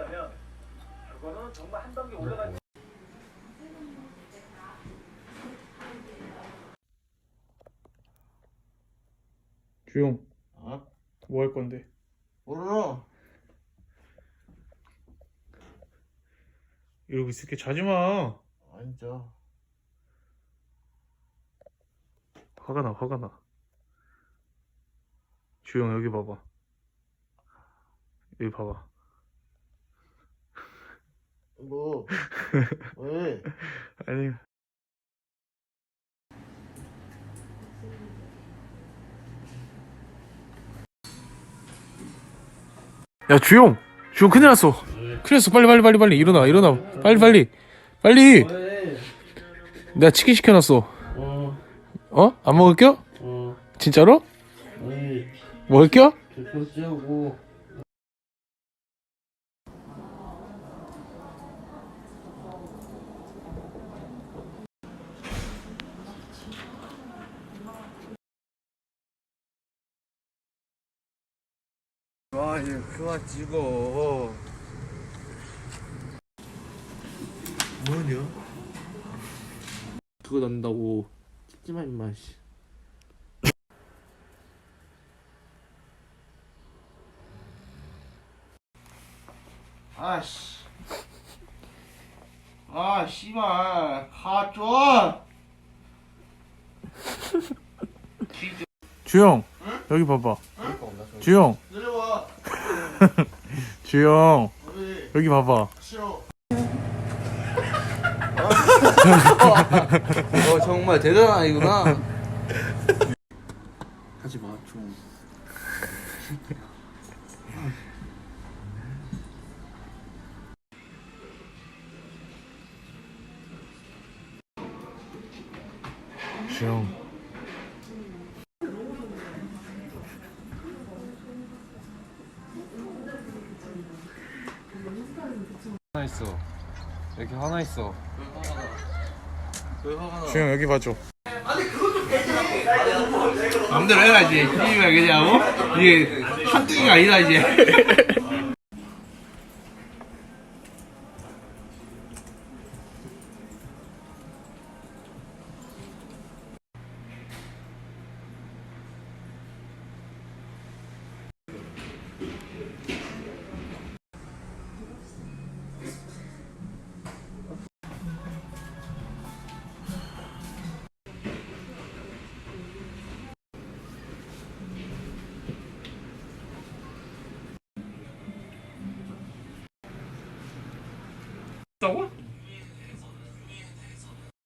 한다면 그거는 정말 한 단계 올라간 주용 어? 뭐 할 건데? 몰라. 이러고 있을게 자지 마 앉아. 화가 나 화가 나 주용 여기 봐봐 여기 봐봐 뭐? 왜? 아니 야 주용 주용 큰일 났어 큰일 났어 빨리 빨리 빨리 빨리 일어나 일어나 빨리 빨리 빨리 왜? 내가 치킨 시켜놨어 어, 어? 안 먹을 겨? 어, 진짜로? 왜? 먹을 겨? 대표자고. 와, 그만 찍어. 뭐냐? 그거 난다고 찍지마, 임마, 씨. 아씨. 아, 씨발. 가줘! 주용 여기 봐봐 주용 내려와. 주용 왜? 여기 봐봐. 어 정말 대단한 아이구나. 하지 마 좀. 주용 하나 있어. 이렇게 하나 있어. 주용 여기 봐줘 마음대로 해야지. 이게 그냥, 어? 이게 한두 개가 아니다, 이제. Что?